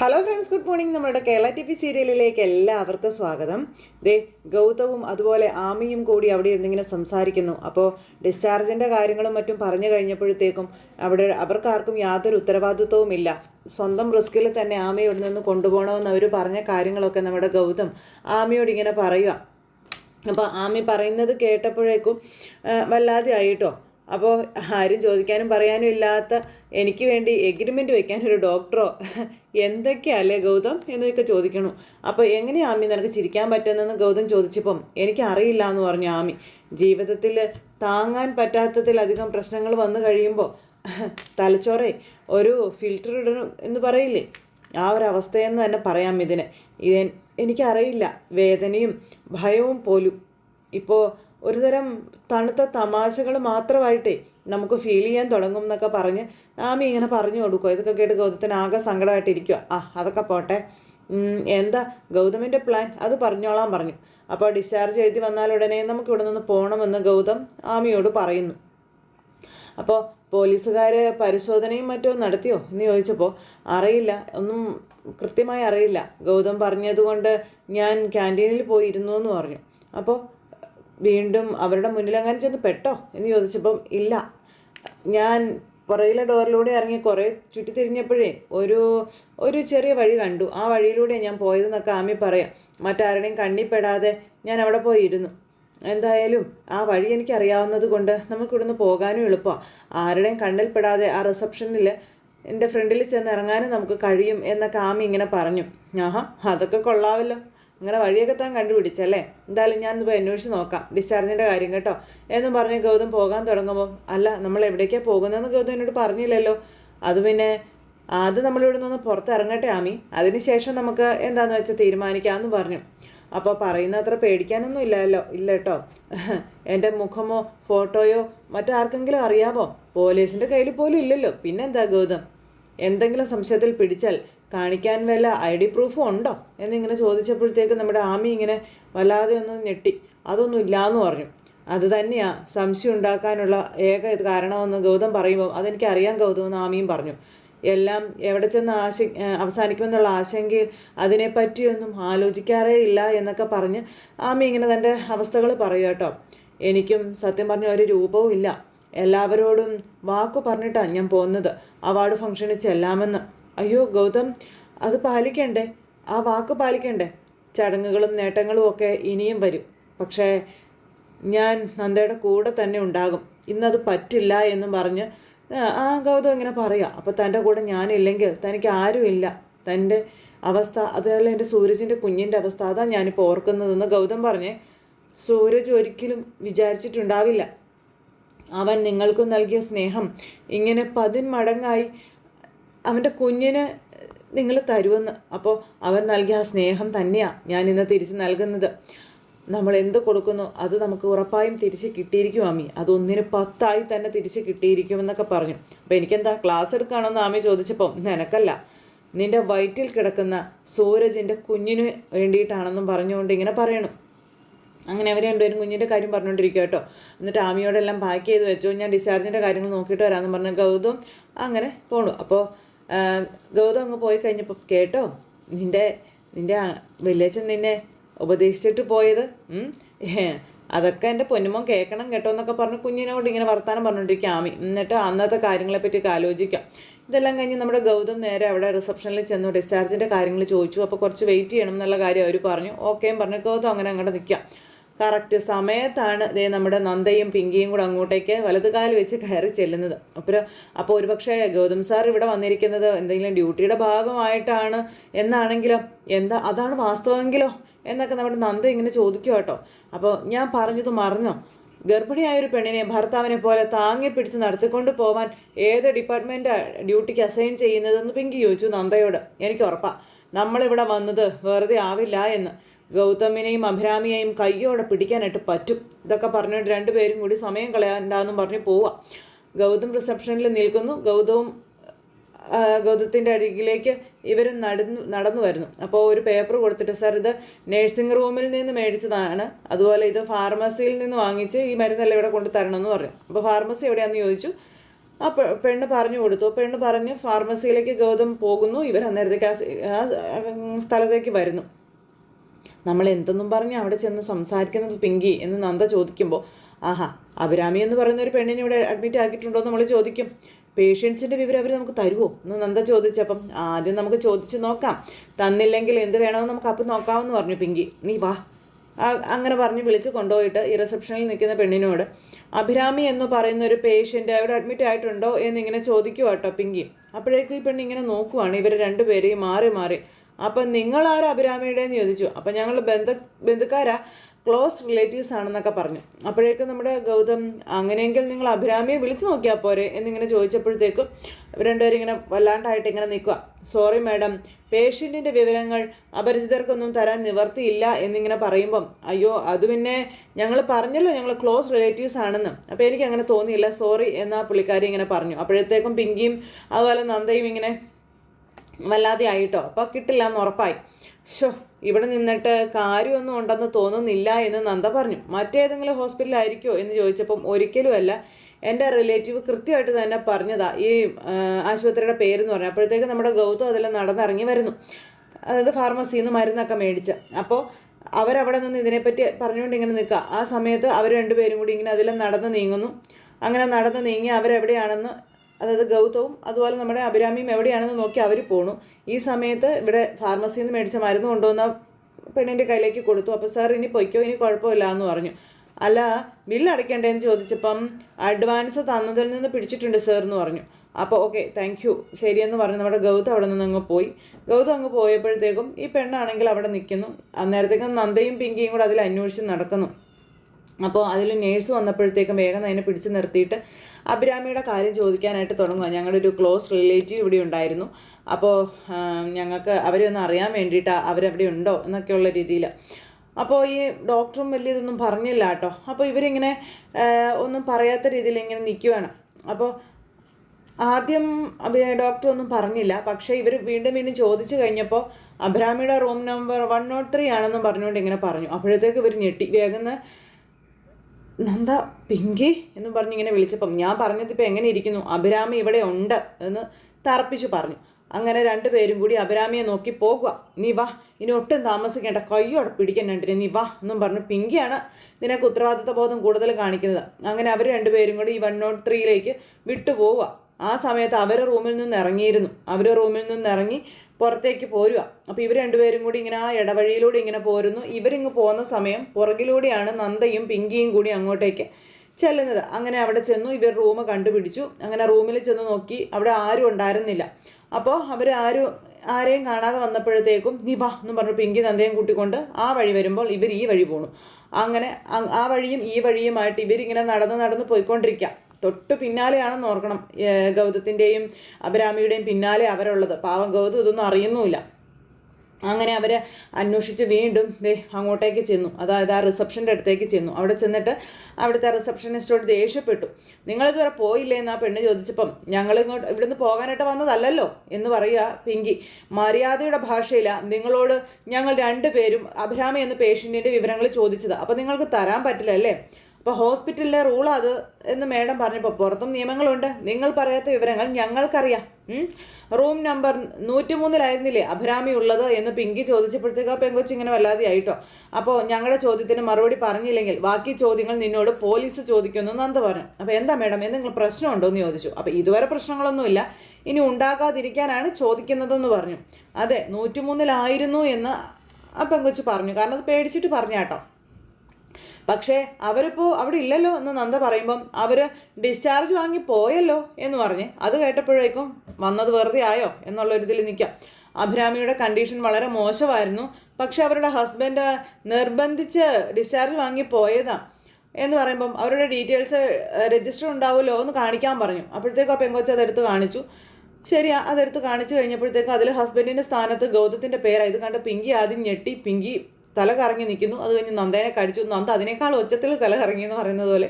Hello friends good morning നമ്മുടെ Kerala T V സീരിയലിലേക്ക് എല്ലാവർക്കും സ്വാഗതം. ദേ ഗൗതവും അതുപോലെ ആമിയും കൂടി അവിടെ ഇരുന്നിങ്ങനെ സംസാരിക്കുന്നു. അപ്പോൾ ഡിസ്ചാർജിന്റെ കാര്യങ്ങളും മറ്റും പറഞ്ഞു കഴിഞ്ഞപ്പോഴത്തേക്കും അവിടെ അവർക്കാർക്കും യാതൊരു ഉത്തരവാദിത്വവും ഇല്ല. സ്വന്തം റിസ്കിൽ തന്നെ ആമയെ ഇവിടെ നിന്ന് കൊണ്ടുപോകണമെന്ന് അവർ പറഞ്ഞ കാര്യങ്ങളൊക്കെ നമ്മുടെ ഗൗതം ആമിയോട് ഇങ്ങനെ പറയുക അപ്പോൾ ആമി പറയുന്നത് കേട്ടപ്പോഴേക്കും വല്ലാതെ ആയിട്ടോ അപ്പോൾ ആരും ചോദിക്കാനും പറയാനും ഇല്ലാത്ത എനിക്ക് വേണ്ടി എഗ്രിമെന്റ് വെക്കാൻ ഒരു ഡോക്ടറോ എന്തൊക്കെയല്ലേ ഗൗതം എന്നൊക്കെ ചോദിക്കണു. അപ്പോൾ എങ്ങനെയാ ആമി നിനക്ക് ചിരിക്കാൻ പറ്റുന്നതെന്ന് ഗൗതം ചോദിച്ചപ്പം എനിക്ക് അറിയില്ല എന്ന് പറഞ്ഞു ആമി. ജീവിതത്തിൽ താങ്ങാൻ പറ്റാത്തതിലധികം പ്രശ്നങ്ങൾ വന്നു കഴിയുമ്പോൾ തലച്ചോറെ ഒരു ഫിൽറ്റർ ഇടണം എന്ന് പറയില്ലേ? ആ ഒരു അവസ്ഥയെന്ന് തന്നെ പറയാം ഇതിനെ ഇത് എനിക്കറിയില്ല. വേദനയും ഭയവും പോലും. ഇപ്പോൾ ഒരുതരം തണുത്ത തമാശകൾ മാത്രമായിട്ടേ നമുക്ക് ഫീൽ ചെയ്യാൻ തുടങ്ങും എന്നൊക്കെ പറഞ്ഞ് ആമി ഇങ്ങനെ പറഞ്ഞു കൊടുക്കുക ഇതൊക്കെ കേട്ട് ഗൗതത്തിന് ആകെ സങ്കടമായിട്ടിരിക്കുക ആ അതൊക്കെ പോട്ടെ. എന്താ ഗൗതമിന്റെ പ്ലാൻ അത് പറഞ്ഞോളാൻ പറഞ്ഞു. അപ്പോൾ ഡിസ്ചാർജ് എഴുതി വന്നാൽ ഉടനെ നമുക്ക് ഇവിടെ നിന്ന് പോകണമെന്ന് ഗൗതം ആമിയോട് പറയുന്നു. അപ്പോൾ പോലീസുകാർ പരിശോധനയും മറ്റോ നടത്തിയോ എന്ന് ചോദിച്ചപ്പോൾ അറിയില്ല. ഒന്നും കൃത്യമായി അറിയില്ല. ഗൗതം പറഞ്ഞതുകൊണ്ട് ഞാൻ ക്യാന്റീനിൽ പോയിരുന്നു എന്ന് പറഞ്ഞു. അപ്പോൾ വീണ്ടും അവരുടെ മുന്നിൽ അങ്ങനെ ചെന്ന് പെട്ടോ എന്ന് ചോദിച്ചപ്പം ഇല്ല. ഞാൻ പുറകിലെ ഡോറിലൂടെ ഇറങ്ങി കുറേ ചുറ്റിത്തിരിഞ്ഞപ്പോഴേ ഒരു ഒരു ചെറിയ വഴി കണ്ടു. ആ വഴിയിലൂടെ ഞാൻ പോയതെന്നൊക്കെ ആമി പറയാം. മറ്റാരുടെയും കണ്ണിപ്പെടാതെ ഞാൻ അവിടെ പോയിരുന്നു. എന്തായാലും ആ വഴി എനിക്ക് അറിയാവുന്നത് കൊണ്ട് നമുക്കിവിടുന്ന് പോകാനും എളുപ്പമാണ് ആരുടെയും കണ്ണിൽപ്പെടാതെ ആ റിസപ്ഷനിൽ എന്റെ ഫ്രണ്ടിൽ ചെന്ന് ഇറങ്ങാനും നമുക്ക് കഴിയും എന്നൊക്കെ ആമി ഇങ്ങനെ പറഞ്ഞു. ആഹാ അതൊക്കെ കൊള്ളാമല്ലോ അങ്ങനെ വഴിയൊക്കെ താൻ കണ്ടുപിടിച്ചല്ലേ എന്തായാലും ഞാൻ ഇപ്പോൾ അന്വേഷിച്ച് നോക്കാം ഡിസ്ചാർജിന്റെ കാര്യം കേട്ടോ. എന്നും പറഞ്ഞ് ഗൗതം പോകാൻ തുടങ്ങുമ്പോൾ അല്ല നമ്മൾ എവിടേക്കാണ് പോകുന്നതെന്ന് ഗൗതം എന്നോട് പറഞ്ഞില്ലല്ലോ. അത് പിന്നെ അത് നമ്മളിവിടെ നിന്ന് പുറത്തിറങ്ങട്ടെ ആമി. അതിനുശേഷം നമുക്ക് എന്താണെന്ന് വെച്ചാൽ തീരുമാനിക്കാമെന്ന് പറഞ്ഞു. അപ്പോൾ പറയുന്ന അത്ര പേടിക്കാനൊന്നും ഇല്ലല്ലോ ഇല്ല കേട്ടോ. എന്റെ മുഖമോ ഫോട്ടോയോ മറ്റാർക്കെങ്കിലും അറിയാമോ പോലീസിന്റെ കയ്യിൽ പോലും ഇല്ലല്ലോ. പിന്നെന്താ ഗൗതം? എന്തെങ്കിലും സംശയത്തിൽ പിടിച്ചാൽ കാണിക്കാൻ വല്ല ഐ ഡി പ്രൂഫും ഉണ്ടോ? എന്നിങ്ങനെ ചോദിച്ചപ്പോഴത്തേക്ക് നമ്മുടെ ആമി ഇങ്ങനെ വല്ലാതെ ഒന്ന് ഞെട്ടി. അതൊന്നും ഇല്ലയെന്ന് പറഞ്ഞു. അത് തന്നെയാണ് സംശയം ഉണ്ടാക്കാനുള്ള ഏക കാരണമെന്ന് ഗൗതം പറയുമ്പോൾ അതെനിക്ക് അറിയാൻ ഗൗതം എന്ന് ആമിയും പറഞ്ഞു. എല്ലാം എവിടെ ചെന്ന് ആശ അവസാനിക്കുമെന്നുള്ള ആശങ്കയിൽ അതിനെപ്പറ്റിയൊന്നും ആലോചിക്കാറേ ഇല്ല എന്നൊക്കെ പറഞ്ഞ് ആമി ഇങ്ങനെ തന്റെ അവസ്ഥകൾ പറയുക കേട്ടോ. എനിക്കും സത്യം പറഞ്ഞ ഒരു രൂപവും ഇല്ല. എല്ലാവരോടും വാക്കു പറഞ്ഞിട്ടാണ് ഞാൻ പോകുന്നത്. അവാർഡ് ഫംഗ്ഷനിൽ ചെല്ലാമെന്ന്. അയ്യോ ഗൗതം അത് പാലിക്കണ്ടേ? ആ വാക്ക് പാലിക്കണ്ടേ? ചടങ്ങുകളും നേട്ടങ്ങളും ഒക്കെ ഇനിയും വരും. പക്ഷേ ഞാൻ നന്ദയുടെ കൂടെ തന്നെ ഉണ്ടാകും. ഇന്നത് പറ്റില്ല എന്നും പറഞ്ഞ് ആ, ഗൗതം ഇങ്ങനെ പറയാം. അപ്പോൾ തന്റെ കൂടെ ഞാനില്ലെങ്കിൽ തനിക്ക് ആരുമില്ല തന്റെ അവസ്ഥ അതേപോലെ എന്റെ സൂരജിന്റെ കുഞ്ഞിന്റെ അവസ്ഥ. അതാ ഞാനിപ്പോൾ ഓർക്കുന്നതെന്ന് ഗൗതം പറഞ്ഞേ സൂരജ് ഒരിക്കലും വിചാരിച്ചിട്ടുണ്ടാവില്ല. അവൻ നിങ്ങൾക്കും നൽകിയ സ്നേഹം ഇങ്ങനെ പതിന്മടങ്ങായി അവന്റെ കുഞ്ഞിന് നിങ്ങൾ തരുമെന്ന്. അപ്പോൾ അവൻ നൽകിയ ആ സ്നേഹം തന്നെയാണ് ഞാൻ ഇന്ന് തിരിച്ച് നൽകുന്നത്. നമ്മൾ എന്ത് കൊടുക്കുന്നു അത് നമുക്ക് ഉറപ്പായും തിരിച്ച് കിട്ടിയിരിക്കും ആമി അതൊന്നിന് പത്തായി തന്നെ തിരിച്ച് കിട്ടിയിരിക്കുമെന്നൊക്കെ പറഞ്ഞു. അപ്പോൾ എനിക്കെന്താ ക്ലാസ് എടുക്കുകയാണെന്ന് ആമി ചോദിച്ചപ്പോൾ നിനക്കല്ല. നിന്റെ വയറ്റിൽ കിടക്കുന്ന സൂരജിന്റെ കുഞ്ഞിന് വേണ്ടിയിട്ടാണെന്നും പറഞ്ഞുകൊണ്ട് ഇങ്ങനെ പറയണം. അങ്ങനെ അവർ രണ്ടുപേരും കുഞ്ഞിന്റെ കാര്യം പറഞ്ഞുകൊണ്ടിരിക്കുക കേട്ടോ. എന്നിട്ട് ആമിയോടെല്ലാം പാക്ക് ചെയ്ത് വെച്ചു. ഞാൻ ഡിസ്ചാർജിന്റെ കാര്യങ്ങൾ നോക്കിയിട്ട് വരാമെന്ന് പറഞ്ഞ്. ഗൗതം അങ്ങനെ പോണു. അപ്പോൾ ഗൗതം അങ്ങ് പോയി കഴിഞ്ഞപ്പോൾ കേട്ടോ നിന്റെ നിന്റെ വലിയച്ഛൻ നിന്നെ ഉപദേശിച്ചിട്ട് പോയത്? അതൊക്കെ എന്റെ പൊന്നുമോൻ കേൾക്കണം കേട്ടോ എന്നൊക്കെ പറഞ്ഞ് കുഞ്ഞിനോട് ഇങ്ങനെ വർത്താനം പറഞ്ഞുകൊണ്ടിരിക്കുക ആമി. എന്നിട്ട് അന്നത്തെ കാര്യങ്ങളെ പറ്റിയൊക്കെ ആലോചിക്കാം. ഇതെല്ലാം കഴിഞ്ഞ് നമ്മുടെ ഗൗതം നേരെ അവിടെ റിസപ്ഷനിൽ ചെന്നു ഡിസ്ചാർജിന്റെ കാര്യങ്ങൾ ചോദിച്ചു. അപ്പോൾ കുറച്ച് വെയിറ്റ് ചെയ്യണം എന്നുള്ള കാര്യം അവർ പറഞ്ഞു. ഓക്കേയും പറഞ്ഞു ഗൗതം അങ്ങനെ അങ്ങോട്ട് നിൽക്കാം. കറക്റ്റ് സമയത്താണ് ഇതേ നമ്മുടെ നന്ദയും പിങ്കിയും കൂടെ അങ്ങോട്ടേക്ക് വലതുകാൽ വെച്ച് കയറി ചെല്ലുന്നത്. അപ്പോൾ അപ്പോൾ ഒരുപക്ഷെ ഗൗതം സാർ ഇവിടെ വന്നിരിക്കുന്നത് എന്തെങ്കിലും ഡ്യൂട്ടിയുടെ ഭാഗമായിട്ടാണ് എന്നാണെങ്കിലോ? എന്താ അതാണ് വാസ്തവമെങ്കിലോ? എന്നൊക്കെ നമ്മുടെ നന്ദ ഇങ്ങനെ ചോദിക്കുക കേട്ടോ. അപ്പോൾ ഞാൻ പറഞ്ഞത് മറിഞ്ഞോ ഗർഭിണിയായ ഒരു പെണ്ണിനെ ഭർത്താവിനെ പോലെ താങ്ങി പിടിച്ച് നടത്തിക്കൊണ്ട് പോവാൻ ഏത് ഡിപ്പാർട്ട്മെന്റ് ഡ്യൂട്ടിക്ക് അസൈൻ ചെയ്യുന്നതെന്ന് പിങ്കി ചോദിച്ചു നന്ദയോട്. എനിക്ക് ഉറപ്പാ. നമ്മളിവിടെ വന്നത് വെറുതെ ആവില്ല എന്ന്. ഗൗതമിനെയും അഭിരാമിയെയും കയ്യോടെ പിടിക്കാനായിട്ട് പറ്റും. ഇതൊക്കെ പറഞ്ഞുകൊണ്ട് രണ്ടുപേരും കൂടി സമയം കളയാണ്ടെന്നും പറഞ്ഞ് പോവാം. ഗൗതം റിസപ്ഷനിൽ നിൽക്കുന്നു. ഗൗതവും ഗൗതത്തിന്റെ അരികിലേക്ക് ഇവർ നടന്നു നടന്നു വരുന്നു. അപ്പോൾ ഒരു പേപ്പർ കൊടുത്തിട്ട് സാർ ഇത് നേഴ്സിംഗ് റൂമിൽ നിന്ന് മേടിച്ചതാണ്. അതുപോലെ ഇത് ഫാർമസിയിൽ നിന്ന് വാങ്ങിച്ച് ഈ മരുന്നെല്ലാം ഇവിടെ കൊണ്ട് തരണമെന്ന് പറഞ്ഞു. അപ്പോൾ ഫാർമസി എവിടെയാണെന്ന് ചോദിച്ചു. ആ പെണ്ണ് പറഞ്ഞു കൊടുത്തു. പെണ്ണ് പറഞ്ഞ് ഫാർമസിയിലേക്ക് ഗൗതം പോകുന്നു. ഇവർ അന്നേരത്തേക്ക് ആ സ്ഥലത്തേക്ക് വരുന്നു. നമ്മൾ എന്തെന്നും പറഞ്ഞ് അവിടെ ചെന്ന് സംസാരിക്കുന്നത് പിങ്കി എന്ന് നന്ദ ചോദിക്കുമ്പോൾ ആഹാ അഭിരാമി എന്ന് പറയുന്ന ഒരു പെണ്ണിനെ ഇവിടെ അഡ്മിറ്റ് ആക്കിയിട്ടുണ്ടോ എന്ന് നമ്മൾ ചോദിക്കും. പേഷ്യൻസിന്റെ വിവരം അവർ നമുക്ക് തരുമോ? എന്ന് നന്ദ ചോദിച്ചപ്പം ആദ്യം നമുക്ക് ചോദിച്ച് നോക്കാം. തന്നില്ലെങ്കിൽ എന്ത് വേണമെന്ന് നമുക്ക് അപ്പം നോക്കാമെന്ന് പറഞ്ഞു പിങ്കി. നീ വാ. അങ്ങനെ പറഞ്ഞ് വിളിച്ച് കൊണ്ടുപോയിട്ട് ഈ റിസപ്ഷനിൽ നിൽക്കുന്ന പെണ്ണിനോട് അഭിരാമി എന്ന് പറയുന്ന ഒരു പേഷ്യന്റ് അവിടെ അഡ്മിറ്റ് ആയിട്ടുണ്ടോ? എന്നിങ്ങനെ ചോദിക്കുക കേട്ടോ പിങ്കി. അപ്പോഴേക്കും ഈ പെണ്ണ് ഇങ്ങനെ നോക്കുവാണ്. ഇവർ രണ്ടുപേരെയും മാറി മാറി അപ്പം നിങ്ങൾ ആരാ അഭിരാമിയുടെ എന്ന് ചോദിച്ചു. അപ്പം ഞങ്ങൾ ബന്ധ ബന്ധുക്കാരാ ക്ലോസ് റിലേറ്റീവ്സ് ആണെന്നൊക്കെ പറഞ്ഞു. അപ്പോഴേക്കും നമ്മുടെ ഗൗതം അങ്ങനെയെങ്കിൽ നിങ്ങൾ അഭിരാമിയെ വിളിച്ചു നോക്കിയാൽ പോരെ? എന്നിങ്ങനെ ചോദിച്ചപ്പോഴത്തേക്കും രണ്ടുപേരും ഇങ്ങനെ വല്ലാണ്ടായിട്ട് ഇങ്ങനെ നിൽക്കുക സോറി മാഡം പേഷ്യന്റിന്റെ വിവരങ്ങൾ അപരിചിതർക്കൊന്നും തരാൻ നിവർത്തിയില്ല എന്നിങ്ങനെ പറയുമ്പം അയ്യോ അത് പിന്നെ ഞങ്ങൾ പറഞ്ഞല്ലോ ഞങ്ങൾ ക്ലോസ് റിലേറ്റീവ്സ് ആണെന്ന്. അപ്പോൾ എനിക്ക് അങ്ങനെ തോന്നിയില്ല. സോറി എന്നാ പുള്ളിക്കാരി ഇങ്ങനെ പറഞ്ഞു. അപ്പോഴത്തേക്കും പിങ്കിയും അതുപോലെ നന്ദയും ഇങ്ങനെ വല്ലാതെ ആയിട്ടോ അപ്പോൾ കിട്ടില്ല എന്ന് ഉറപ്പായി. ഷോ ഇവിടെ നിന്നിട്ട് കാര്യമൊന്നും ഉണ്ടെന്ന് തോന്നുന്നില്ല എന്ന് നന്ദ പറഞ്ഞു. മറ്റേതെങ്കിലും ഹോസ്പിറ്റലായിരിക്കുമോ എന്ന് ചോദിച്ചപ്പം ഒരിക്കലുമല്ല എന്റെ റിലേറ്റീവ് കൃത്യമായിട്ട് തന്നെ പറഞ്ഞതാ. ഈ ആശുപത്രിയുടെ പേരെന്ന് പറഞ്ഞു. അപ്പോഴത്തേക്ക് നമ്മുടെ ഗൗതം അതെല്ലാം നടന്നിറങ്ങി വരുന്നു. അതായത് ഫാർമസിയിൽ നിന്ന് മരുന്നൊക്കെ മേടിച്ച്. അപ്പോൾ അവരവിടെ നിന്ന് ഇതിനെപ്പറ്റി പറഞ്ഞുകൊണ്ട് ഇങ്ങനെ നിൽക്കുക ആ സമയത്ത് അവർ രണ്ടുപേരും കൂടി ഇങ്ങനെ അതിലും നടന്ന് നീങ്ങുന്നു. അങ്ങനെ നടന്ന് നീങ്ങി അവരെവിടെയാണെന്ന് അതായത് ഗൗതവും അതുപോലെ നമ്മുടെ അഭിരാമിയും എവിടെയാണെന്ന് നോക്കി അവർ പോണു. ഈ സമയത്ത് ഇവിടെ ഫാർമസിയിൽ നിന്ന് മേടിച്ച മരുന്ന് കൊണ്ടുവന്ന പെണ്ണിന്റെ കയ്യിലേക്ക് കൊടുത്തു. അപ്പോൾ സാർ ഇനി പൊയ്ക്കോ ഇനി കുഴപ്പമില്ല എന്ന് പറഞ്ഞു. അല്ല ബില്ല് അടയ്ക്കണ്ടേന്ന് ചോദിച്ചപ്പം അഡ്വാൻസ് തന്നതിൽ നിന്ന് പിടിച്ചിട്ടുണ്ട് സാർ എന്ന് പറഞ്ഞു. അപ്പോൾ ഓക്കെ താങ്ക് യു ശരിയെന്ന് പറഞ്ഞു. നമ്മുടെ ഗൗതം അവിടെ നിന്ന് അങ്ങ് പോയി. ഗൗതം അങ്ങ് പോയപ്പോഴത്തേക്കും ഈ പെണ്ണാണെങ്കിൽ അവിടെ നിൽക്കുന്നു അന്നേരത്തേക്കും നന്ദയും പിങ്കിയും കൂടെ അതിൽ അന്വേഷിച്ച് നടക്കുന്നു. അപ്പോൾ അതിൽ നേഴ്സ് വന്നപ്പോഴത്തേക്കും വേഗം അതിനെ പിടിച്ച് നിർത്തിയിട്ട് അഭിരാമിയുടെ കാര്യം ചോദിക്കാനായിട്ട് തുടങ്ങുക ഞങ്ങളുടെ ഒരു ക്ലോസ് റിലേറ്റീവ് ഇവിടെ ഉണ്ടായിരുന്നു. അപ്പോൾ ഞങ്ങൾക്ക് അവരെ ഒന്ന് അറിയാൻ വേണ്ടിയിട്ട് അവരവിടെ ഉണ്ടോ എന്നൊക്കെയുള്ള രീതിയിൽ. അപ്പോൾ ഈ ഡോക്ടറും വലിയ ഇതൊന്നും പറഞ്ഞില്ല കേട്ടോ. അപ്പോൾ ഇവരിങ്ങനെ ഒന്നും പറയാത്ത രീതിയിൽ ഇങ്ങനെ നിൽക്കുവാണ്. അപ്പോൾ ആദ്യം ഡോക്ടർ ഒന്നും പറഞ്ഞില്ല. പക്ഷേ ഇവർ വീണ്ടും വീണ്ടും ചോദിച്ചു കഴിഞ്ഞപ്പോൾ അബ്രാമിയുടെ room number one nought three ആണെന്നും പറഞ്ഞുകൊണ്ട് ഇങ്ങനെ പറഞ്ഞു. അപ്പോഴത്തേക്ക് ഇവർ ഞെട്ടി. വേഗം നന്ദ പിങ്കി എന്ന് പറഞ്ഞ് ഇങ്ങനെ വിളിച്ചപ്പം ഞാൻ പറഞ്ഞതിപ്പോൾ എങ്ങനെ ഇരിക്കുന്നു അഭിരാമി ഇവിടെ ഉണ്ട് എന്ന് തറപ്പിച്ച് പറഞ്ഞു. അങ്ങനെ രണ്ടുപേരും കൂടി അഭിരാമിയെ നോക്കി പോകുക നീ വാ ഇനി ഒട്ടും താമസിക്കേണ്ട. കയ്യോടെ പിടിക്കണ്ടേ നീ വാ എന്നും പറഞ്ഞു പിങ്കിയാണ് നിനക്ക് ഉത്തരവാദിത്ത ബോധം കൂടുതൽ കാണിക്കുന്നത്. അങ്ങനെ അവർ രണ്ടുപേരും കൂടി ഈ വൺ നോട്ട് ത്രീയിലേക്ക് വിട്ടുപോവുക ആ സമയത്ത് അവരെ റൂമിൽ നിന്ന് ഇറങ്ങിയിരുന്നു. അവർ റൂമിൽ നിന്ന് ഇറങ്ങി പുറത്തേക്ക് പോരുക. അപ്പോൾ ഇവർ രണ്ടുപേരും കൂടി ഇങ്ങനെ ആ ഇടവഴിയിലൂടെ ഇങ്ങനെ പോരുന്നു. ഇവരിങ്ങ് പോകുന്ന സമയം പുറകിലൂടെയാണ് നന്ദയും പിങ്കിയും കൂടി അങ്ങോട്ടേക്ക് ചെല്ലുന്നത്. അങ്ങനെ അവിടെ ചെന്നു ഇവർ റൂം കണ്ടുപിടിച്ചു. അങ്ങനെ റൂമിൽ ചെന്ന് നോക്കി അവിടെ ആരും ഉണ്ടായിരുന്നില്ല. അപ്പോൾ അവർ ആരും ആരെയും കാണാതെ വന്നപ്പോഴത്തേക്കും നീ വാ എന്നും പറഞ്ഞു പിങ്കി നന്ദയും കൂട്ടിക്കൊണ്ട് ആ വഴി വരുമ്പോൾ ഇവർ ഈ വഴി പോണു. അങ്ങനെ ആ വഴിയും ഈ വഴിയുമായിട്ട് ഇവരിങ്ങനെ നടന്ന് നടന്ന് പോയിക്കൊണ്ടിരിക്കുക തൊട്ട് പിന്നാലെയാണെന്ന് ഓർക്കണം ഗൗതത്തിന്റെയും അഭിരാമിയുടെയും പിന്നാലെ അവരുള്ളത്. പാവം ഗൗതം ഇതൊന്നും അറിയുന്നുമില്ല. അങ്ങനെ അവർ അന്വേഷിച്ച് വീണ്ടും ദേ അങ്ങോട്ടേക്ക് ചെന്നു. അതായത് ആ റിസപ്ഷന്റെ അടുത്തേക്ക് ചെന്നു. അവിടെ ചെന്നിട്ട് അവിടുത്തെ റിസപ്ഷനിസ്റ്റോട് ദേഷ്യപ്പെട്ടു. നിങ്ങളിതുവരെ പോയില്ലേ? എന്ന് ആ പെണ്ണ് ചോദിച്ചപ്പം ഞങ്ങൾ ഇങ്ങോട്ട് ഇവിടുന്ന് പോകാനായിട്ട് വന്നതല്ലല്ലോ? എന്ന് പറയുക പിങ്കി. മര്യാദയുടെ ഭാഷയിലാണ് നിങ്ങളോട് ഞങ്ങൾ രണ്ടുപേരും അഭിരാമി എന്ന പേഷ്യന്റിന്റെ വിവരങ്ങൾ ചോദിച്ചത്. അപ്പോൾ നിങ്ങൾക്ക് തരാൻ പറ്റില്ല അല്ലേ? അപ്പോൾ ഹോസ്പിറ്റലിലെ റൂൾ അത് എന്ന് മേഡം പറഞ്ഞപ്പോൾ പുറത്തും നിയമങ്ങളുണ്ട്. നിങ്ങൾ പറയാത്ത വിവരങ്ങൾ ഞങ്ങൾക്കറിയാം. റൂം നമ്പർ നൂറ്റി മൂന്നിലായിരുന്നില്ലേ അഭിരാമി ഉള്ളത് എന്ന് പിങ്കി ചോദിച്ചപ്പോഴത്തേക്ക് ആ പെങ്കൊച്ച് ഇങ്ങനെ വല്ലാതെ ആയിട്ടോ അപ്പോൾ ഞങ്ങളുടെ ചോദ്യത്തിന് മറുപടി പറഞ്ഞില്ലെങ്കിൽ ബാക്കി ചോദ്യങ്ങൾ നിന്നോട് പോലീസ് ചോദിക്കുമെന്ന് നന്ദ പറഞ്ഞു. അപ്പോൾ എന്താ മേഡം എന്തെങ്കിലും പ്രശ്നമുണ്ടോ എന്ന് ചോദിച്ചു. അപ്പോൾ ഇതുവരെ പ്രശ്നങ്ങളൊന്നുമില്ല. ഇനി ഉണ്ടാകാതിരിക്കാനാണ് ചോദിക്കുന്നതെന്ന് പറഞ്ഞു. അതെ നൂറ്റി മൂന്നിലായിരുന്നു എന്ന് ആ പെങ്കൊച്ച് പറഞ്ഞു. കാരണം അത് പേടിച്ചിട്ട് പറഞ്ഞാട്ടോ. പക്ഷേ അവരിപ്പോൾ അവിടെ ഇല്ലല്ലോ എന്ന് നന്ദ പറയുമ്പം അവർ ഡിസ്ചാർജ് വാങ്ങി പോയല്ലോ എന്ന് പറഞ്ഞ് അത് കേട്ടപ്പോഴേക്കും വന്നത് വെറുതെ ആയോ എന്നുള്ളൊരിതിൽ നിൽക്കാം അഭിരാമിയുടെ കണ്ടീഷൻ വളരെ മോശമായിരുന്നു. പക്ഷെ അവരുടെ ഹസ്ബൻഡ് നിർബന്ധിച്ച് ഡിസ്ചാർജ് വാങ്ങി പോയതാണ് എന്ന് പറയുമ്പം അവരുടെ ഡീറ്റെയിൽസ് രജിസ്റ്റർ ഉണ്ടാവുമല്ലോ എന്ന് കാണിക്കാൻ പറഞ്ഞു. അപ്പോഴത്തേക്കും ആ പെങ്കൊച്ച് അതെടുത്ത് കാണിച്ചു. ശരി അതെടുത്ത് കാണിച്ചു കഴിഞ്ഞപ്പോഴത്തേക്കും അതിൽ ഹസ്ബൻഡിന്റെ സ്ഥാനത്ത് ഗൗതത്തിന്റെ പേരാണ് ഇത് കണ്ട് പിങ്കി ആദ്യം ഞെട്ടി. പിങ്കി തല കറങ്ങി നിൽക്കുന്നു. അത് കഴിഞ്ഞ് നന്ദേനെ കടിച്ചു. നന്ദ അതിനേക്കാൾ ഒച്ചത്തിൽ തല കറങ്ങി എന്ന് പറയുന്നത് പോലെ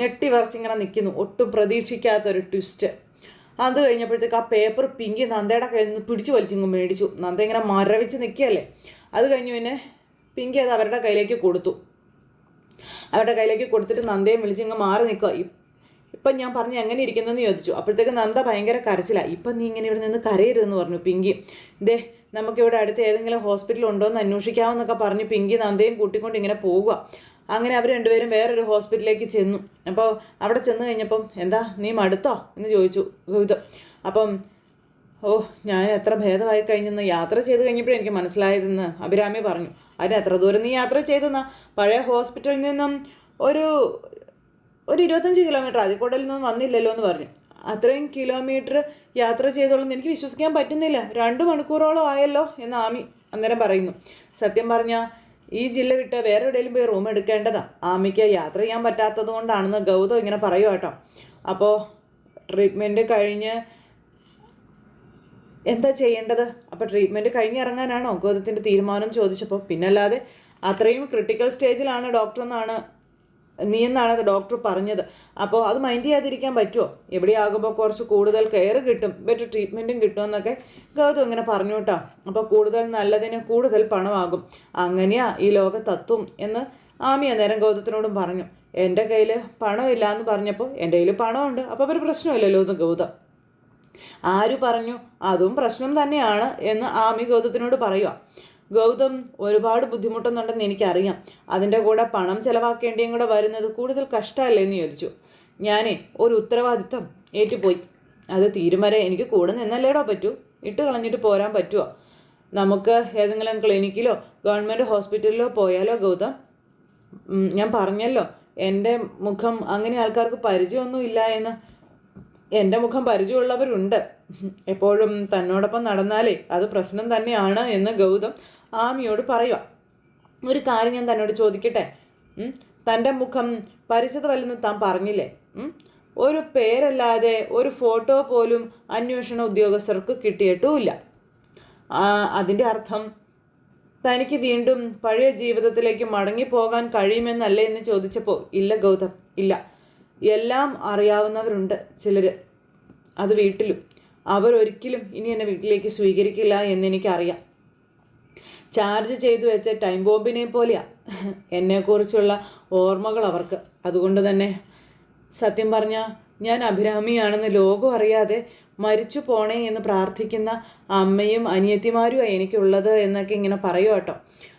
ഞെട്ടി വറച്ചിങ്ങനെ നിൽക്കുന്നു. ഒട്ടും പ്രതീക്ഷിക്കാത്തൊരു ട്വിസ്റ്റ് അത് കഴിഞ്ഞപ്പോഴത്തേക്ക് ആ പേപ്പർ പിങ്കി നന്ദയുടെ കയ്യിൽ നിന്ന് പിടിച്ചു വലിച്ചിങ്ങ് മേടിച്ചു. നന്ദ ഇങ്ങനെ മരവിച്ച് നിൽക്കുകയല്ലേ. അത് കഴിഞ്ഞ് പിന്നെ പിങ്കി അത് അവരുടെ കയ്യിലേക്ക് കൊടുത്തു. അവരുടെ കയ്യിലേക്ക് കൊടുത്തിട്ട് നന്ദയും വിളിച്ചിങ്ങ് മാറി നിൽക്കുക. ഇപ്പം ഞാൻ പറഞ്ഞു എങ്ങനെ ഇരിക്കുന്നതെന്ന് ചോദിച്ചു. അപ്പോഴത്തേക്ക് നന്ദ ഭയങ്കര കരച്ചില്ല ഇപ്പം നീ ഇങ്ങനെ ഇവിടെ നിന്ന് കരയരുതെന്ന് പറഞ്ഞു പിങ്കി. ദേ നമുക്കിവിടെ അടുത്ത് ഏതെങ്കിലും ഹോസ്പിറ്റൽ ഉണ്ടോ എന്ന് അന്വേഷിക്കാമെന്നൊക്കെ പറഞ്ഞ് പിങ്കി നന്ദയും കൂട്ടിക്കൊണ്ട് ഇങ്ങനെ പോവുക. അങ്ങനെ അവർ രണ്ടുപേരും വേറൊരു ഹോസ്പിറ്റലിലേക്ക് ചെന്നു. അപ്പോൾ അവിടെ ചെന്ന് കഴിഞ്ഞപ്പം എന്താ നീ മടുത്തോ? എന്ന് ചോദിച്ചു ഗൗതം. അപ്പം ഓ ഞാൻ എത്ര ഭേദമായി കഴിഞ്ഞെന്ന് യാത്ര ചെയ്ത് കഴിഞ്ഞപ്പോഴേ എനിക്ക് മനസ്സിലായതെന്ന് അഭിരാമി പറഞ്ഞു. അതിന് എത്ര ദൂരം നീ യാത്ര ചെയ്തെന്ന്? പഴയ ഹോസ്പിറ്റലിൽ നിന്നും ഒരു ഒരു ഇരുപത്തഞ്ച് കിലോമീറ്റർ അതിൽ നിന്നും വന്നില്ലല്ലോ എന്ന് പറഞ്ഞു. അത്രയും കിലോമീറ്റർ യാത്ര ചെയ്തോളെന്ന് എനിക്ക് വിശ്വസിക്കാൻ പറ്റുന്നില്ല. രണ്ട് മണിക്കൂറോളം ആയല്ലോ എന്ന് ആമി അന്നേരം പറയുന്നു. സത്യം പറഞ്ഞാൽ ഈ ജില്ല വിട്ട് വേറെ എവിടെയെങ്കിലും പോയി റൂം എടുക്കേണ്ടതാ. ആമിക്ക് യാത്ര ചെയ്യാൻ പറ്റാത്തത് കൊണ്ടാണെന്ന് ഗൗതം ഇങ്ങനെ പറയുക കേട്ടോ. അപ്പോൾ ട്രീറ്റ്മെന്റ് കഴിഞ്ഞ് എന്താ ചെയ്യേണ്ടത്? അപ്പോൾ ട്രീറ്റ്മെന്റ് കഴിഞ്ഞിറങ്ങാനാണോ ഗൗതത്തിന്റെ തീരുമാനം ചോദിച്ചപ്പോൾ പിന്നല്ലാതെ അത്രയും ക്രിട്ടിക്കൽ സ്റ്റേജിലാണ് ഡോക്ടർ എന്നാണ് നീ എന്നാണ് ഡോക്ടർ പറഞ്ഞത്. അപ്പോൾ അത് മൈൻഡ് ചെയ്യാതിരിക്കാൻ പറ്റുമോ എവിടെയാകുമ്പോൾ കുറച്ച് കൂടുതൽ കെയർ കിട്ടും ബെറ്റർ ട്രീറ്റ്മെന്റും കിട്ടുമെന്നൊക്കെ ഗൗതം ഇങ്ങനെ പറഞ്ഞു കേട്ടോ. അപ്പോൾ കൂടുതൽ നല്ലതിന് കൂടുതൽ പണമാകും. അങ്ങനെയാ ഈ ലോക തത്വം എന്ന് ആമി അന്നേരം ഗൗതത്തിനോടും പറഞ്ഞു. എന്റെ കയ്യിൽ പണമില്ല എന്ന് പറഞ്ഞപ്പോൾ എന്റെ കയ്യിൽ പണമുണ്ട്. അപ്പോൾ ഒരു പ്രശ്നമില്ലല്ലോ എന്ന് ഗൗതം. ആര് പറഞ്ഞു? അതും പ്രശ്നം തന്നെയാണ് എന്ന് ആമി ഗൗതത്തിനോട് പറയുക ഗൗതം ഒരുപാട് ബുദ്ധിമുട്ടുന്നുണ്ടെന്ന് എനിക്കറിയാം. അതിന്റെ കൂടെ പണം ചിലവാക്കേണ്ടിയും കൂടെ വരുന്നത് കൂടുതൽ കഷ്ടമല്ലേ എന്ന് ചോദിച്ചു. ഞാനേ ഒരു ഉത്തരവാദിത്തം ഏറ്റുപോയി. അത് തീരുമാനം എനിക്ക് കൂടെ നിന്നല്ലേടോ പറ്റൂ? ഇട്ട് കളഞ്ഞിട്ട് പോരാൻ പറ്റുമോ നമുക്ക് ഏതെങ്കിലും ക്ലിനിക്കിലോ ഗവൺമെന്റ് ഹോസ്പിറ്റലിലോ പോയാലോ ഗൗതം? ഞാൻ പറഞ്ഞല്ലോ എന്റെ മുഖം അങ്ങനെ ആൾക്കാർക്ക് പരിചയമൊന്നും ഇല്ല എന്ന്. എന്റെ മുഖം പരിചയമുള്ളവരുണ്ട്. എപ്പോഴും തന്നോടൊപ്പം നടന്നാലേ അത് പ്രശ്നം തന്നെയാണ് എന്ന് ഗൗതം ആമിയോട് പറയുക. ഒരു കാര്യം ഞാൻ തന്നോട് ചോദിക്കട്ടെ? തന്റെ മുഖം പരിചിതമല്ലെന്ന് താൻ പറഞ്ഞില്ലേ? ഒരു പേരല്ലാതെ ഒരു ഫോട്ടോ പോലും അന്വേഷണ ഉദ്യോഗസ്ഥർക്ക് കിട്ടിയിട്ടുമില്ല. അതിന്റെ അർത്ഥം തനിക്ക് വീണ്ടും പഴയ ജീവിതത്തിലേക്ക് മടങ്ങിപ്പോകാൻ കഴിയുമെന്നല്ലേ എന്ന് ചോദിച്ചപ്പോൾ ഇല്ല ഗൗതം ഇല്ല. എല്ലാം അറിയാവുന്നവരുണ്ട് ചിലർ അത് വീട്ടിലും. അവരൊരിക്കലും ഇനി എന്നെ വീട്ടിലേക്ക് സ്വീകരിക്കില്ല എന്നെനിക്കറിയാം. ചാർജ് ചെയ്തു വെച്ച ടൈം ബോംബിനെ പോലെയാണ് എന്നെക്കുറിച്ചുള്ള ഓർമ്മകൾ അവർക്ക്. അതുകൊണ്ട് തന്നെ സത്യം പറഞ്ഞാൽ ഞാൻ അഭിരാമിയാണെന്ന് ലോകം അറിയാതെ മരിച്ചു പോണേ എന്ന് പ്രാർത്ഥിക്കുന്ന അമ്മയും അനിയത്തിമാരുമാണ് എനിക്കുള്ളത് എന്നൊക്കെ ഇങ്ങനെ പറയുക കേട്ടോ.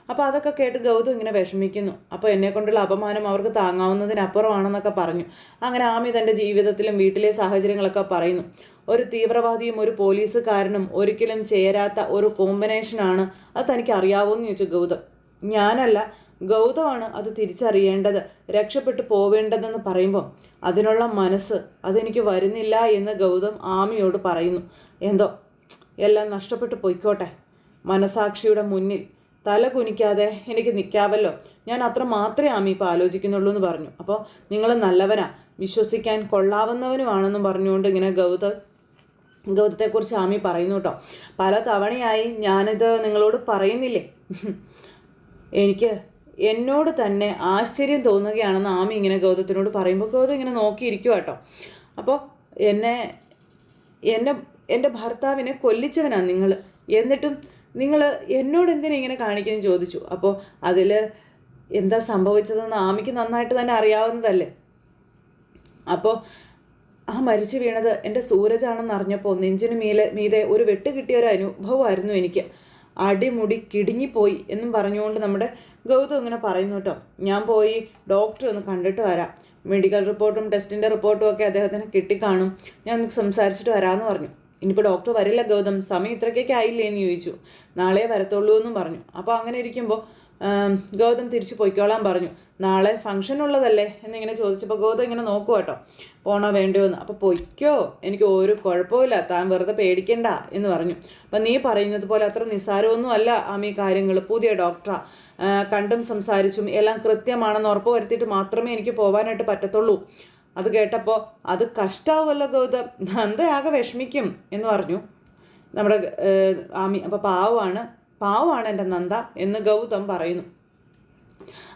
അപ്പോൾ അതൊക്കെ കേട്ട് ഗൗതം ഇങ്ങനെ വിഷമിക്കുന്നു. അപ്പോൾ എന്നെക്കൊണ്ടുള്ള അപമാനം അവർക്ക് താങ്ങാവുന്നതിനപ്പുറമാണെന്നൊക്കെ പറഞ്ഞു. അങ്ങനെ ആമി തന്റെ ജീവിതത്തിലും വീട്ടിലെ സാഹചര്യങ്ങളൊക്കെ പറയുന്നു. ഒരു തീവ്രവാദിയും ഒരു പോലീസുകാരനും ഒരിക്കലും ചേരാത്ത ഒരു കോമ്പിനേഷനാണ് അത് തനിക്ക് അറിയാവോന്ന് ചോദിച്ചു ഗൗതം. ഞാനല്ല. ഗൗതമാണ് അത് തിരിച്ചറിയേണ്ടത് രക്ഷപ്പെട്ടു പോവേണ്ടതെന്ന് പറയുമ്പോൾ അതിനുള്ള മനസ്സ് അതെനിക്ക് വരുന്നില്ല എന്ന് ഗൗതം ആമിയോട് പറയുന്നു. എന്തോ? എല്ലാം നഷ്ടപ്പെട്ടു പോയിക്കോട്ടെ. മനസാക്ഷിയുടെ മുന്നിൽ തല കുനിക്കാതെ എനിക്ക് നിൽക്കാവല്ലോ ഞാൻ അത്ര മാത്രമേ ആമി ഇപ്പോൾ ആലോചിക്കുന്നുള്ളൂ എന്ന് പറഞ്ഞു. അപ്പോൾ നിങ്ങൾ നല്ലവനാ. വിശ്വസിക്കാൻ കൊള്ളാവുന്നവനുമാണെന്നും പറഞ്ഞുകൊണ്ട് ഇങ്ങനെ ഗൗത ഗൗതത്തെക്കുറിച്ച് ആമി പറയുന്നു കേട്ടോ. പല തവണയായി ഞാനിത് നിങ്ങളോട് പറയുന്നില്ലേ? എനിക്ക് എന്നോട് തന്നെ ആശ്ചര്യം തോന്നുകയാണെന്ന് ആമി ഇങ്ങനെ ഗൗതത്തിനോട് പറയുമ്പോൾ ഗൗതം ഇങ്ങനെ നോക്കിയിരിക്കുക കേട്ടോ. അപ്പോൾ എന്നെ എന്നെ എന്റെ ഭർത്താവിനെ കൊല്ലിച്ചവനാണ് നിങ്ങൾ എന്നിട്ടും നിങ്ങൾ എന്നോട് എന്തിനാ ഇങ്ങനെ കാണിക്കുന്നു ചോദിച്ചു. അപ്പോൾ അതിൽ എന്താ സംഭവിച്ചതെന്ന് ആമിക്ക് നന്നായിട്ട് തന്നെ അറിയാവുന്നതല്ലേ? അപ്പോൾ ആ മരിച്ചു വീണത് എന്റെ സൂരജാണെന്ന് അറിഞ്ഞപ്പോൾ നെഞ്ചിന് മീലെ മീതെ ഒരു വെട്ട് കിട്ടിയ ഒരു അനുഭവമായിരുന്നു എനിക്ക്. അടിമുടി കിടുങ്ങിപ്പോയി എന്നും പറഞ്ഞുകൊണ്ട് നമ്മുടെ ഗൗതം ഇങ്ങനെ പറയുന്നു കേട്ടോ. ഞാൻ പോയി ഡോക്ടറെ ഒന്ന് കണ്ടിട്ട് വരാം. മെഡിക്കൽ റിപ്പോർട്ടും ടെസ്റ്റിന്റെ റിപ്പോർട്ടും ഒക്കെ അദ്ദേഹത്തിന് കിട്ടിക്കാണും. ഞാൻ സംസാരിച്ചിട്ട് വരാമെന്ന് പറഞ്ഞു. ഇനിയിപ്പോൾ ഡോക്ടർ വരില്ല ഗൗതം സമയം ഇത്രയ്ക്കൊക്കെ ആയില്ലേ എന്ന് ചോദിച്ചു. നാളെ വരത്തുള്ളൂ എന്നും പറഞ്ഞു. അപ്പോൾ അങ്ങനെ ഇരിക്കുമ്പോൾ ഗൗതം തിരിച്ചു പൊയ്ക്കോളാൻ പറഞ്ഞു. നാളെ ഫംഗ്ഷൻ ഉള്ളതല്ലേ എന്നിങ്ങനെ ചോദിച്ചപ്പോൾ ഗൗതം ഇങ്ങനെ നോക്കുക കേട്ടോ പോണോ വേണ്ടോ എന്ന്. അപ്പോൾ പൊയ്ക്കോ എനിക്ക് ഒരു കുഴപ്പമില്ല താൻ വെറുതെ പേടിക്കണ്ട എന്ന് പറഞ്ഞു. അപ്പം നീ പറയുന്നത് പോലെ അത്ര നിസ്സാരമൊന്നും അല്ല ആമീ കാര്യങ്ങൾ പുതിയ ഡോക്ടറാ കണ്ടും സംസാരിച്ചും എല്ലാം കൃത്യമാണെന്ന് ഉറപ്പ് വരുത്തിയിട്ട് മാത്രമേ എനിക്ക് പോകാനായിട്ട് പറ്റത്തുള്ളൂ. അത് കേട്ടപ്പോൾ അത് കഷ്ടാവുമല്ലോ ഗൗതം. നന്ദയാകെ വിഷമിക്കും എന്ന് പറഞ്ഞു. നമ്മുടെ ആമി അപ്പോൾ പാവമാണ് പാവമാണ് എന്റെ നന്ദ എന്ന് ഗൗതം പറയുന്നു.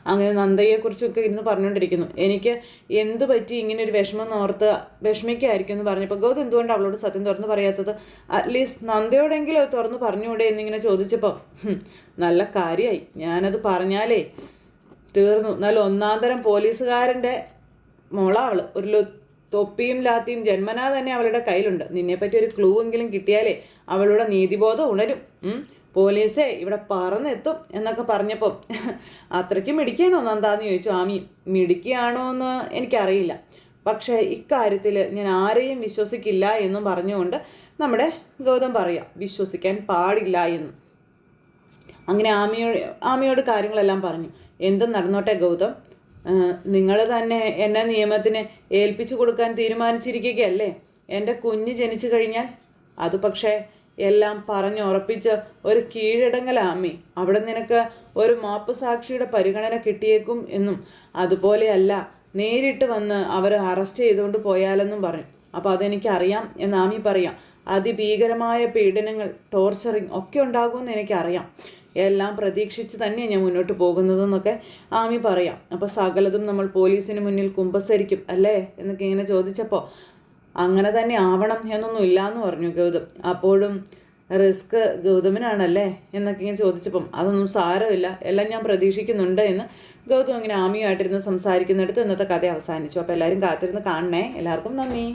അങ്ങനെ നന്ദയെക്കുറിച്ചൊക്കെ ഇരുന്ന് പറഞ്ഞുകൊണ്ടിരിക്കുന്നു. എനിക്ക് എന്ത് പറ്റി? ഇങ്ങനെ ഒരു വിഷമം ഓർത്ത് വിഷമിക്കായിരിക്കും എന്ന് പറഞ്ഞപ്പോൾ ഗൗതം എന്തുകൊണ്ട് അവളോട് സത്യം തുറന്നു പറയാത്തത്? അറ്റ്ലീസ്റ്റ് നന്ദയോടെങ്കിലും അത് തുറന്നു പറഞ്ഞുകൂടെ എന്നിങ്ങനെ ചോദിച്ചപ്പോൾ നല്ല കാര്യമായി ഞാനത് പറഞ്ഞാലേ തീർന്നു. നല്ല ഒന്നാം തരം പോലീസുകാരന്റെ മോള അവൾ ഒരു തൊപ്പിയും ലാത്തിയും ജന്മനാ തന്നെ അവളുടെ കയ്യിലുണ്ട്. നിന്നെപ്പറ്റി ഒരു ക്ലൂ എങ്കിലും കിട്ടിയാലേ അവളുടെ നീതിബോധം ഉണരും. പോലീസേ ഇവിടെ പറന്നെത്തും എന്നൊക്കെ പറഞ്ഞപ്പം അത്രയ്ക്ക് മിടിക്കണോ നന്ദാന്ന് ചോദിച്ചു ആമി. മിടിക്കുകയാണോ എന്ന് എനിക്കറിയില്ല. പക്ഷേ ഇക്കാര്യത്തിൽ ഞാൻ ആരെയും വിശ്വസിക്കില്ല എന്നും പറഞ്ഞുകൊണ്ട് നമ്മുടെ ഗൗതം പറയാം വിശ്വസിക്കാൻ പാടില്ല എന്ന്. അങ്ങനെ ആമിയോട് ആമിയോട് കാര്യങ്ങളെല്ലാം പറഞ്ഞു. എന്തും നടന്നോട്ടെ ഗൗതം. നിങ്ങൾ തന്നെ എന്നെ നിയമത്തിന് ഏൽപ്പിച്ചു കൊടുക്കാൻ തീരുമാനിച്ചിരിക്കുകയല്ലേ? എന്റെ കുഞ്ഞ് ജനിച്ചു കഴിഞ്ഞാൽ? അത് പക്ഷേ എല്ലാം പറഞ്ഞുറപ്പിച്ച് ഒരു കീഴടങ്ങലാമി അവിടെ നിനക്ക് ഒരു മാപ്പ് സാക്ഷിയുടെ പരിഗണന കിട്ടിയേക്കും എന്നും. അതുപോലെയല്ല നേരിട്ട് വന്ന് അവർ അറസ്റ്റ് ചെയ്തുകൊണ്ട് പോയാലെന്നും പറഞ്ഞു. അപ്പോൾ അതെനിക്കറിയാം എന്ന് ആമി പറയാം. അതിഭീകരമായ പീഡനങ്ങൾ ടോർച്ചറിങ് ഒക്കെ ഉണ്ടാകുമെന്ന് എനിക്കറിയാം. എല്ലാം പ്രതീക്ഷിച്ച് തന്നെയാണ് ഞാൻ മുന്നോട്ട് പോകുന്നതെന്നൊക്കെ ആമി പറയാം. അപ്പോൾ സകലതും നമ്മൾ പോലീസിന് മുന്നിൽ കുമ്പസരിക്കും അല്ലേ? എന്നൊക്കെ ഇങ്ങനെ ചോദിച്ചപ്പോൾ അങ്ങനെ തന്നെ ആവണം എന്നൊന്നും ഇല്ല എന്ന് പറഞ്ഞു ഗൗതം. അപ്പോഴും റിസ്ക് ഗൗതമിനാണല്ലേ? എന്നൊക്കെ ഇങ്ങനെ ചോദിച്ചപ്പം അതൊന്നും സാരമില്ല. എല്ലാം ഞാൻ പ്രതീക്ഷിക്കുന്നുണ്ട് എന്ന് ഗൗതം ഇങ്ങനെ ആമിയുമായിട്ടിരുന്ന് സംസാരിക്കുന്നിടത്ത് ഇന്നത്തെ കഥ അവസാനിച്ചു. അപ്പോൾ എല്ലാവരും കാത്തിരുന്ന് കാണണേ. എല്ലാവർക്കും നന്ദി.